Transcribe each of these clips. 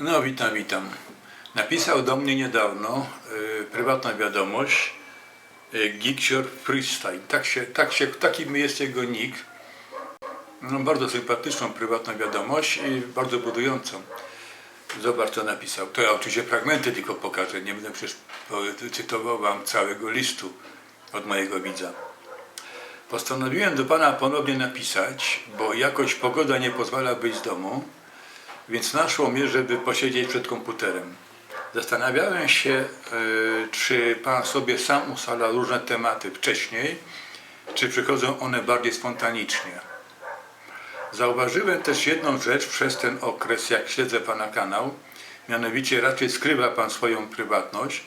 No, witam, witam. Napisał do mnie niedawno y, prywatną wiadomość y, Geeksior Freestyle. Tak się, tak się, taki jest jego nick. No, bardzo sympatyczną prywatną wiadomość i bardzo budującą. Zobacz, co napisał. To ja oczywiście fragmenty tylko pokażę. Nie będę przecież cytował wam całego listu od mojego widza. Postanowiłem do Pana ponownie napisać, bo jakoś pogoda nie pozwala być z domu, więc naszło mnie, żeby posiedzieć przed komputerem. Zastanawiałem się, e, czy Pan sobie sam ustala różne tematy wcześniej, czy przychodzą one bardziej spontanicznie. Zauważyłem też jedną rzecz przez ten okres, jak śledzę Pana kanał, mianowicie raczej skrywa Pan swoją prywatność.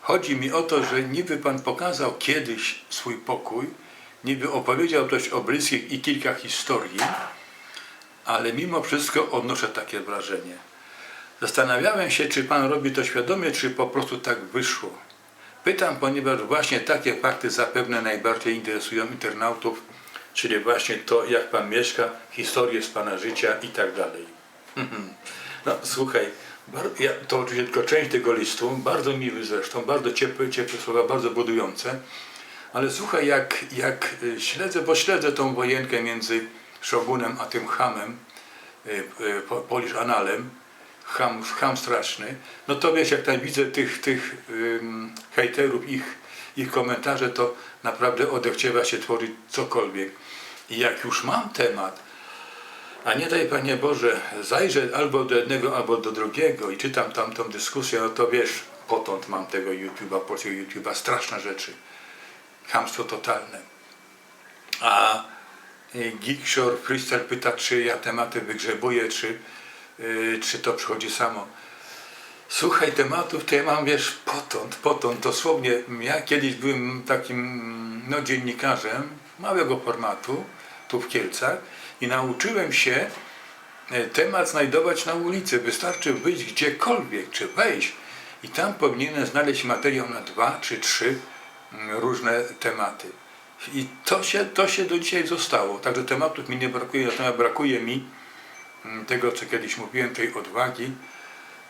Chodzi mi o to, że niby Pan pokazał kiedyś swój pokój, niby opowiedział coś o bliskich i kilka historii, ale mimo wszystko odnoszę takie wrażenie. Zastanawiałem się, czy Pan robi to świadomie, czy po prostu tak wyszło. Pytam, ponieważ właśnie takie fakty zapewne najbardziej interesują internautów, czyli właśnie to, jak Pan mieszka, historię z Pana życia i tak dalej. No słuchaj, ja, to oczywiście tylko część tego listu, bardzo miły zresztą, bardzo ciepłe, ciepłe słowa, bardzo budujące, ale słuchaj, jak, jak y, śledzę, bo śledzę tą wojenkę między Szogunem a tym hamem, y, y, Po- Polish Analem, ham, ham straszny, no to wiesz, jak tam widzę tych, tych ym, hejterów, ich, ich komentarze, to naprawdę odechciewa się tworzyć cokolwiek. I jak już mam temat, a nie daj Panie Boże, zajrzę albo do jednego, albo do drugiego i czytam tamtą dyskusję, no to wiesz, potąd mam tego YouTube'a, polskiego YouTube'a, straszne rzeczy. Chamstwo totalne. A Geekshore Freestyle pyta, czy ja tematy wygrzebuję, czy, y, czy to przychodzi samo. Słuchaj, tematów to ja mam, wiesz, potąd, potąd, dosłownie. Ja kiedyś byłem takim, no, dziennikarzem małego formatu, tu w Kielcach i nauczyłem się e, temat znajdować na ulicy. Wystarczy wyjść gdziekolwiek, czy wejść i tam powinienem znaleźć materiał na dwa czy trzy mm, różne tematy. I to się, to się do dzisiaj zostało. Także tematów mi nie brakuje, natomiast brakuje mi mm, tego, co kiedyś mówiłem, tej odwagi,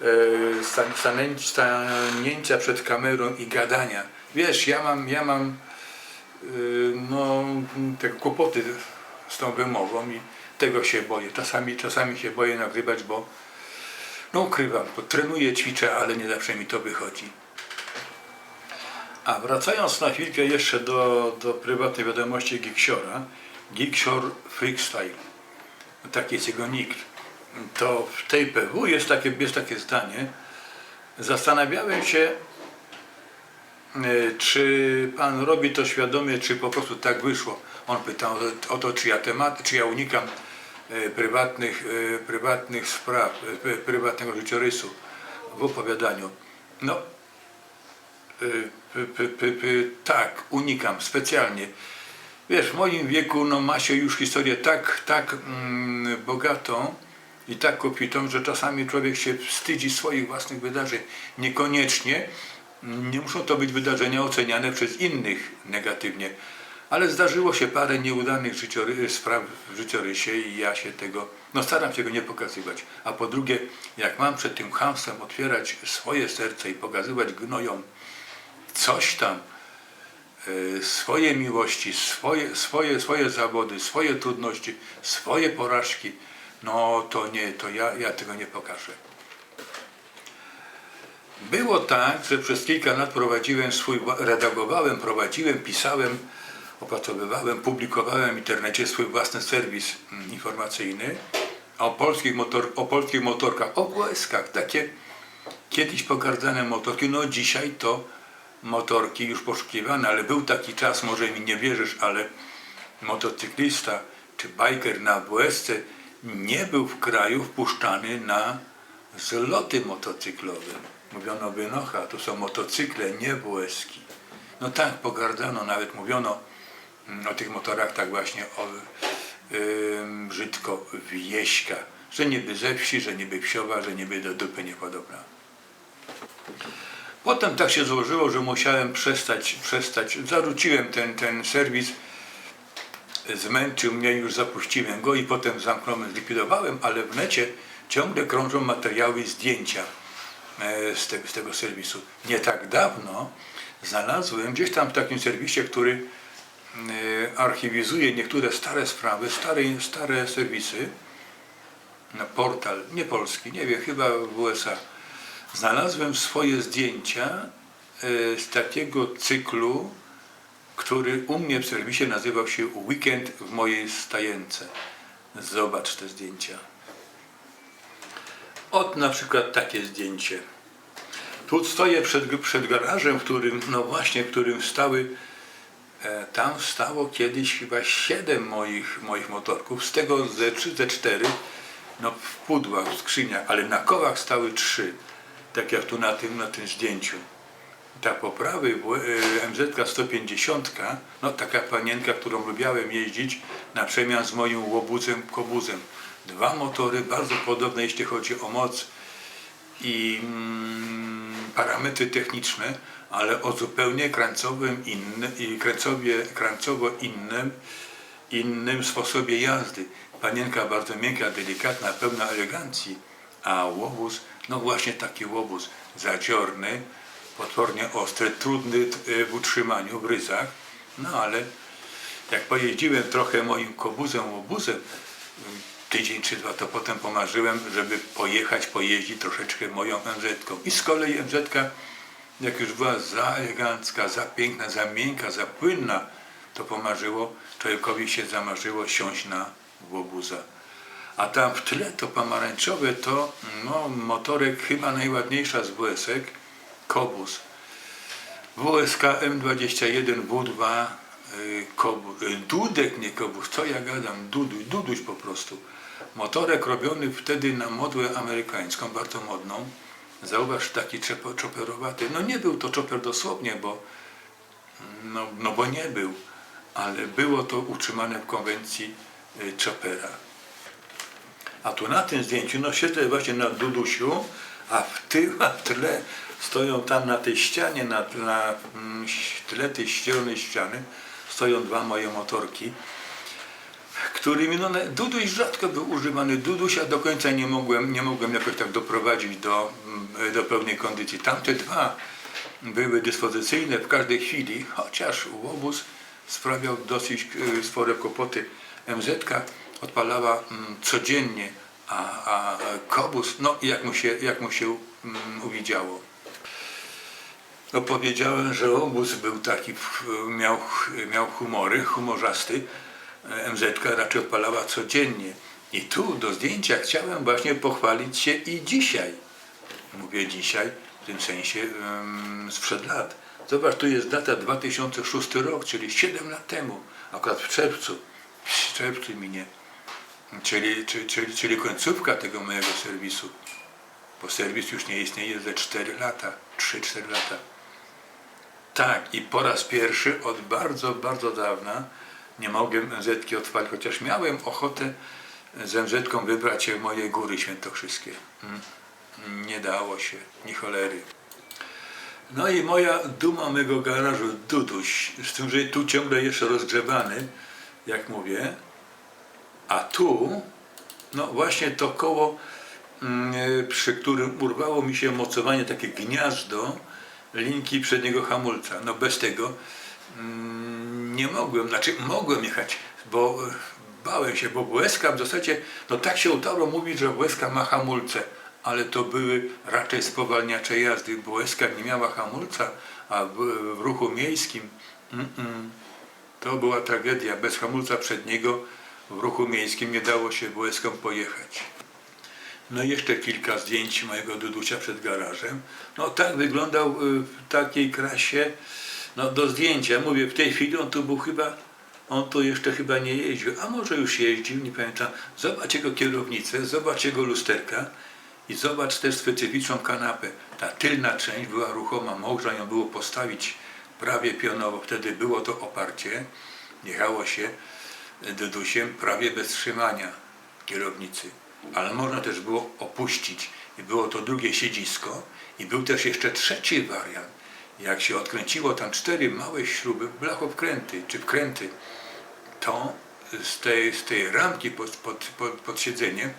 e, stanięcia przed kamerą i gadania. Wiesz, ja mam, ja mam y, no, te kłopoty z tą wymową i tego się boję. Czasami, czasami się boję nagrywać, bo no ukrywam, bo trenuję, ćwiczę, ale nie zawsze mi to wychodzi. A wracając na chwilkę jeszcze do, do prywatnej wiadomości Geeksiora, Geeksior Freestyle, taki jest jego nick, to w tej PW jest takie, jest takie zdanie, zastanawiałem się, e, czy pan robi to świadomie, czy po prostu tak wyszło. On pytał o- to, czy ja temat, czy ja unikam e, prywatnych, e, prywatnych spraw, prywatnego życiorysu w opowiadaniu. No, tak, unikam specjalnie. Wiesz, w moim wieku no, ma się już historię tak, tak mm, bogatą i tak kopitą, że czasami człowiek się wstydzi swoich własnych wydarzeń. Niekoniecznie nie muszą to być wydarzenia oceniane przez innych negatywnie, ale zdarzyło się parę nieudanych życiory, spraw w życiorysie i ja się tego, no staram się go nie pokazywać. A po drugie, jak mam przed tym chamstwem otwierać swoje serce i pokazywać gnojom coś tam, e, swoje miłości, swoje, swoje, swoje zawody, swoje trudności, swoje porażki, no to nie, to ja, ja tego nie pokażę. Było tak, że przez kilka lat prowadziłem swój, redagowałem, prowadziłem, pisałem, opracowywałem, publikowałem w internecie swój własny serwis mm, informacyjny o polskich, motor, o polskich motorkach, o WS-kach, takie kiedyś pogardzane motorki, no dzisiaj to motorki już poszukiwane, ale był taki czas, może mi nie wierzysz, ale motocyklista czy biker na WS nie był w kraju wpuszczany na zloty motocyklowe. Mówiono wynocha, to są motocykle, nie WS-ki. No tak, pogardzano, nawet mówiono mm, o tych motorach tak właśnie o, yy, brzydko wieśka, że niby ze wsi, że niby wsiowa, że niby do dupy niepodobna. Potem tak się złożyło, że musiałem przestać, przestać. Zarzuciłem ten, ten serwis, zmęczył mnie, już zapuściłem go i potem zamknąłem, zlikwidowałem, ale w necie ciągle krążą materiały, zdjęcia e, z, te, z tego serwisu. Nie tak dawno znalazłem gdzieś tam w takim serwisie, który e, archiwizuje niektóre stare sprawy, stare, stare serwisy, na portal, nie polski, nie wiem, chyba w USA. Znalazłem swoje zdjęcia e, z takiego cyklu, który u mnie w serwisie nazywał się Weekend w mojej stajence. Zobacz te zdjęcia. Ot na przykład takie zdjęcie. Tu stoję przed, przed garażem, w którym, no właśnie, w którym stały, e, tam stało kiedyś chyba siedem moich, moich motorków, z tego ze trzy, ze cztery, no w pudłach, w skrzyniach, ale na kołach stały trzy, tak jak tu na tym, na tym zdjęciu. Ta po prawej w- e, MZ 150, no taka panienka, którą lubiałem jeździć na przemian z moim łobuzem, kobuzem. Dwa motory bardzo podobne, jeśli chodzi o moc i mm, parametry techniczne, ale o zupełnie krańcowym inny, krańcowie, krańcowo innym, innym sposobie jazdy. Panienka bardzo miękka, delikatna, pełna elegancji, a łobuz, no właśnie taki łobuz, zadziorny, potwornie ostry, trudny e, w utrzymaniu, w ryzach, no ale jak pojeździłem trochę moim kobuzem, łobuzem, tydzień czy dwa, to potem pomarzyłem, żeby pojechać, pojeździć troszeczkę moją MZ-ką. I z kolei MZ-ka, jak już była za elegancka, za piękna, za miękka, za płynna, to pomarzyło, człowiekowi się zamarzyło siąść na łobuza. A tam w tle to pomarańczowe to no, motorek chyba najładniejsza z WS-ek, Kobus. WSK M21 W2 y, Dudek nie Kobus, co ja gadam, Duduś, Duduś po prostu. Motorek robiony wtedy na modłę amerykańską, bardzo modną. Zauważ taki czoperowaty. No nie był to czoper dosłownie, bo no, no bo nie był, ale było to utrzymane w konwencji y, chopera. A tu na tym zdjęciu, no siedzę właśnie na Dudusiu, a w tył, a w tle stoją tam na tej ścianie, na, na mm, tle tej zielonej ściany, stoją dwa moje motorki, którymi no, Duduś rzadko był używany. Dudusia do końca nie mogłem, nie mogłem jakoś tak doprowadzić do, mm, do pełnej kondycji. Tamte dwa były dyspozycyjne w każdej chwili, chociaż łobuz sprawiał dosyć e, spore kłopoty. MZ odpalała mm, codziennie, a, a kobus, no jak mu się, jak mu się mm, uwidziało. No powiedziałem, że obóz był taki, miał, miał humory, humorzasty. MZ raczej odpalała codziennie. I tu do zdjęcia chciałem właśnie pochwalić się i dzisiaj. Mówię dzisiaj, w tym sensie um, sprzed lat. Zobacz, tu jest data 2006 rok, czyli 7 lat temu, akurat w czerwcu. W czerwcu minie. Czyli, czyli, czyli, czyli końcówka tego mojego serwisu. Bo serwis już nie istnieje ze 4 lata, 3-4 lata. Tak, i po raz pierwszy od bardzo, bardzo dawna nie mogłem MZ-ki odpalić, chociaż miałem ochotę z MZ-ką wybrać się w moje góry świętokrzyskie. Mm. Nie dało się, ni cholery. No i moja duma mego garażu, Duduś, z tym, że tu ciągle jeszcze rozgrzewany, jak mówię, a tu, no właśnie to koło, mm, przy którym urwało mi się mocowanie, takie gniazdo linki przedniego hamulca. No bez tego mm, nie mogłem, znaczy mogłem jechać, bo e, bałem się, bo WSK w zasadzie, no tak się udało mówić, że WSK ma hamulce, ale to były raczej spowalniacze jazdy. WSK nie miała hamulca, a w, w ruchu miejskim mm, mm, to była tragedia. Bez hamulca przedniego w ruchu miejskim nie dało się WSK pojechać. No i jeszcze kilka zdjęć mojego Dudusia przed garażem. No tak wyglądał y, w takiej krasie, no do zdjęcia. Mówię, w tej chwili on tu był chyba, on tu jeszcze chyba nie jeździł, a może już jeździł, nie pamiętam. Zobacz jego kierownicę, zobacz jego lusterka i zobacz też specyficzną kanapę. Ta tylna część była ruchoma, można ją było postawić prawie pionowo, wtedy było to oparcie, jechało się Dudusiem prawie bez trzymania kierownicy, ale można też było opuścić i było to drugie siedzisko i był też jeszcze trzeci wariant. Jak się odkręciło tam cztery małe śruby, blachowkręty czy wkręty, to z tej, z tej ramki pod, pod, pod, pod siedzeniem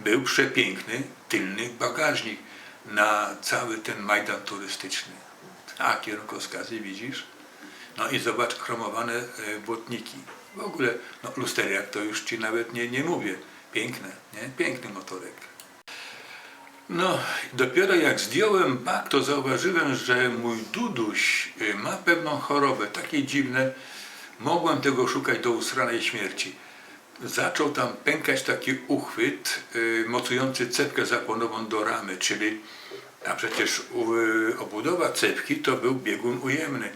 był przepiękny tylny bagażnik na cały ten majdan turystyczny. A kierunkowskazy widzisz? No i zobacz chromowane e, błotniki. W ogóle, no lusteriak to już ci nawet nie, nie mówię. Piękne, nie? Piękny motorek. No, dopiero jak zdjąłem bak, to zauważyłem, że mój Duduś y, ma pewną chorobę, takie dziwne. Mogłem tego szukać do usranej śmierci. Zaczął tam pękać taki uchwyt y, mocujący cepkę zapłonową do ramy, czyli, a przecież y, obudowa cepki to był biegun ujemny.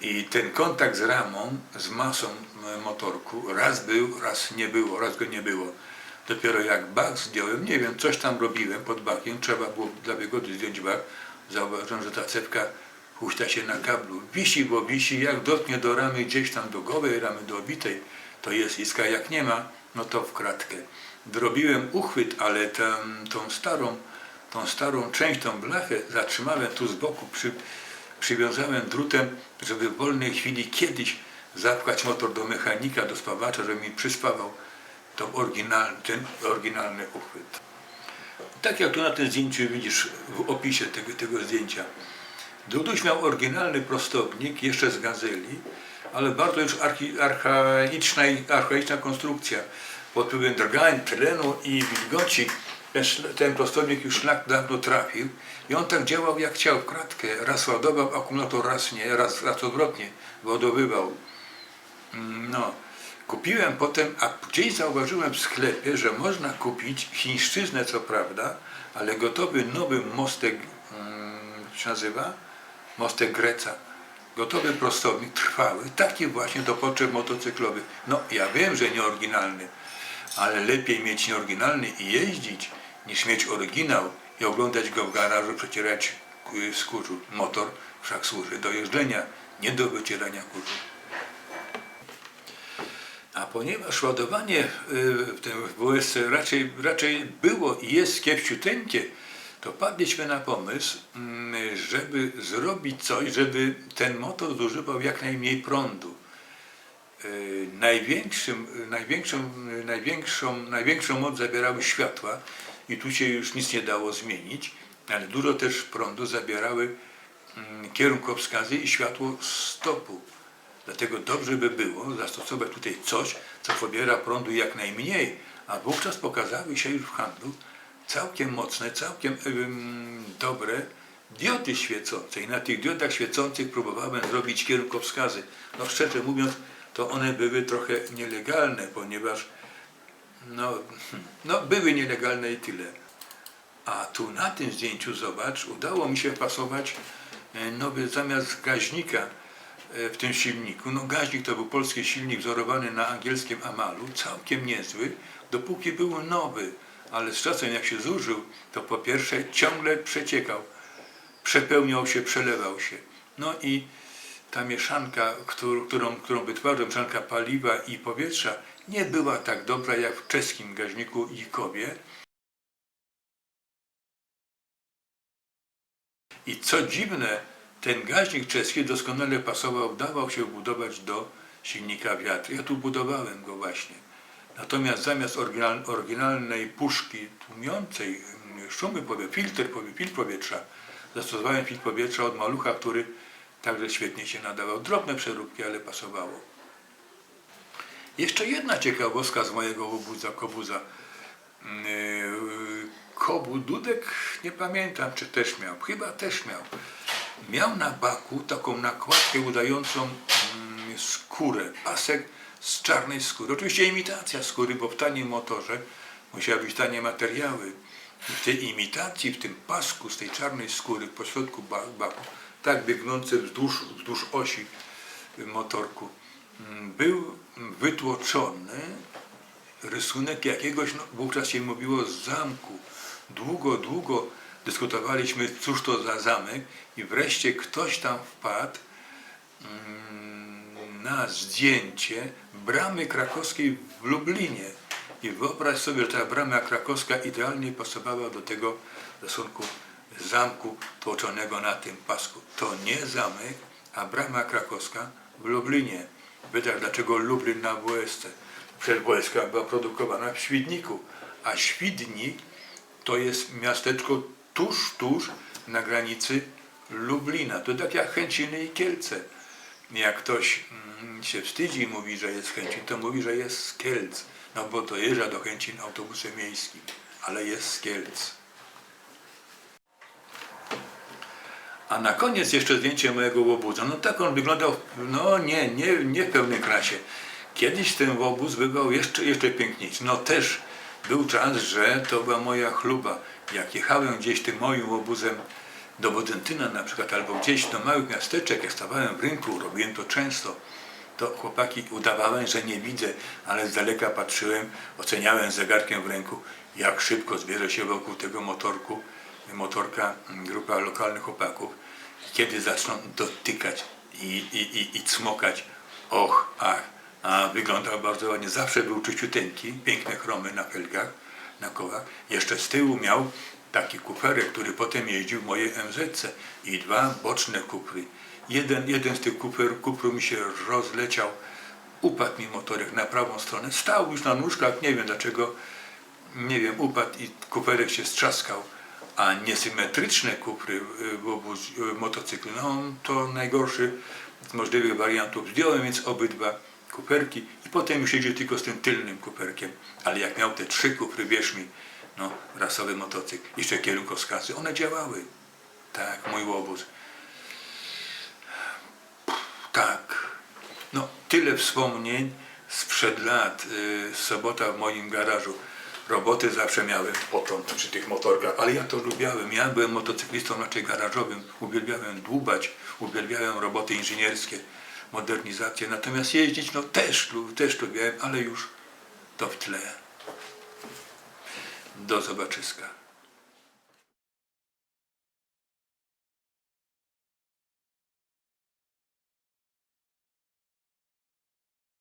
I ten kontakt z ramą, z masą y, motorku, raz był, raz nie było, raz go nie było. Dopiero jak bak zdjąłem, nie wiem, coś tam robiłem pod bakiem, trzeba było dla wygody zdjąć bak, zauważyłem, że ta cepka huśta się na kablu. Wisi, bo wisi, jak dotknie do ramy gdzieś tam do gołej ramy, do obitej, to jest iska, jak nie ma, no to w kratkę. Wyrobiłem uchwyt, ale tę, tą starą, tą starą część, tą blachę zatrzymałem tu z boku, przy, przywiązałem drutem, żeby w wolnej chwili kiedyś zapchać motor do mechanika, do spawacza, żeby mi przyspawał to oryginalny, ten oryginalny uchwyt. Tak jak tu na tym zdjęciu widzisz w opisie tego, tego zdjęcia. Duduś miał oryginalny prostownik, jeszcze z gazeli, ale bardzo już archaiczna, archaiczna konstrukcja. Pod wpływem drgań, terenu i wilgoci ten, prostownik już szlak dawno trafił i on tak działał jak chciał w kratkę. Raz ładował akumulator, raz nie, raz, raz odwrotnie, ładowywał. No, kupiłem potem, a gdzieś zauważyłem w sklepie, że można kupić chińszczyznę, co prawda, ale gotowy nowy mostek, mm, jak się nazywa? Mostek Greca. Gotowy prostownik, trwały, taki właśnie do potrzeb motocyklowych. No, ja wiem, że nie oryginalny, ale lepiej mieć nieoryginalny i jeździć, niż mieć oryginał i oglądać go w garażu, przecierać z kurzu. Motor wszak służy do jeżdżenia, nie do wycierania kurzu. A ponieważ ładowanie y, w tym w WSC raczej, raczej było i jest kiepciuteńkie, to padliśmy na pomysł, mm, żeby zrobić coś, żeby ten motor zużywał jak najmniej prądu. Y, Największym, największą, największą, największą moc zabierały światła i tu się już nic nie dało zmienić, ale dużo też prądu zabierały mm, kierunkowskazy i światło stopu. Dlatego dobrze by było zastosować tutaj coś, co pobiera prądu jak najmniej, a wówczas pokazały się już w handlu całkiem mocne, całkiem ym, dobre diody świecące. I na tych diodach świecących próbowałem zrobić kierunkowskazy. No szczerze mówiąc, to one były trochę nielegalne, ponieważ no, no były nielegalne i tyle. A tu na tym zdjęciu, zobacz, udało mi się pasować e, nowy zamiast gaźnika e, w tym silniku. No gaźnik to był polski silnik wzorowany na angielskim Amalu, całkiem niezły, dopóki był nowy, ale z czasem jak się zużył, to po pierwsze ciągle przeciekał, przepełniał się, przelewał się. No i ta mieszanka, którą, którą, wytwarzał, mieszanka paliwa i powietrza, nie była tak dobra jak w czeskim gaźniku Ikowie. I co dziwne, ten gaźnik czeski doskonale pasował, dawał się budować do silnika wiatr. Ja tu budowałem go właśnie. Natomiast zamiast oryginal, oryginalnej puszki tłumiącej mm, szumy powietrza, filtr, powie- filtr powietrza, zastosowałem filtr powietrza od malucha, który także świetnie się nadawał. Drobne przeróbki, ale pasowało. Jeszcze jedna ciekawostka z mojego obuza, kobuza. Yy, Kobu Dudek, nie pamiętam czy też miał, chyba też miał. Miał na baku taką nakładkę udającą mm, skórę, pasek z czarnej skóry. Oczywiście imitacja skóry, bo w tanim motorze musiały być tanie materiały. I w tej imitacji, w tym pasku z tej czarnej skóry po środku ba- baku, tak biegnące wzdłuż, wzdłuż osi motorku, mm, był wytłoczony rysunek jakiegoś, no, wówczas się mówiło zamku. Długo, długo dyskutowaliśmy, cóż to za zamek i wreszcie ktoś tam wpadł mm, na zdjęcie bramy krakowskiej w Lublinie. I wyobraź sobie, że ta brama krakowska idealnie pasowała do tego rysunku zamku tłoczonego na tym pasku. To nie zamek, a brama krakowska w Lublinie. Pytasz, dlaczego Lublin na WSC? Przecież WSK była produkowana w Świdniku, a Świdnik to jest miasteczko tuż, tuż na granicy Lublina. To tak jak Chęciny i Kielce. Jak ktoś mm, się wstydzi i mówi, że jest Chęcin, to mówi, że jest z Kielc. No bo dojeżdża do Chęcin autobusem miejskim, ale jest z Kielc. A na koniec jeszcze zdjęcie mojego łobuza. No tak on wyglądał, no nie, nie, nie w pełnej krasie. Kiedyś ten łobuz bywał jeszcze, jeszcze piękniejszy. No też był czas, że to była moja chluba. Jak jechałem gdzieś tym moim łobuzem do Bodyntyna na przykład, albo gdzieś do małych miasteczek, jak stawałem w rynku, robiłem to często, to chłopaki udawałem, że nie widzę, ale z daleka patrzyłem, oceniałem zegarkiem w ręku, jak szybko zbierze się wokół tego motorku, motorka mm, grupa lokalnych chłopaków. Kiedy zaczną dotykać i, i, i, i cmokać, och, ach, a wyglądał bardzo ładnie. Zawsze był czyściuteńki, piękne chromy na felgach, na kołach. Jeszcze z tyłu miał taki kuferek, który potem jeździł w mojej i dwa boczne kupry. Jeden, jeden z tych kuper, kupru mi się rozleciał, upadł mi motorek na prawą stronę, stał już na nóżkach, nie wiem dlaczego, nie wiem, upadł i kuperek się strzaskał, a niesymetryczne kupry y, w obu y, motocyklu, no to najgorszy z możliwych wariantów. Zdjąłem więc obydwa kuperki i potem już jeździł tylko z tym tylnym kuperkiem, ale jak miał te trzy kupry, wierz mi, no, rasowy motocykl, jeszcze kierunkowskazy, one działały. Tak, mój łobuz. Tak. No, tyle wspomnień sprzed lat. Y, sobota w moim garażu. Roboty zawsze miałem potąd przy tych motorkach, ale ja to lubiałem. Ja byłem motocyklistą raczej garażowym. Uwielbiałem dłubać, uwielbiałem roboty inżynierskie, modernizację. Natomiast jeździć, no też, też lubiałem, ale już to w tle. Do zobaczyska.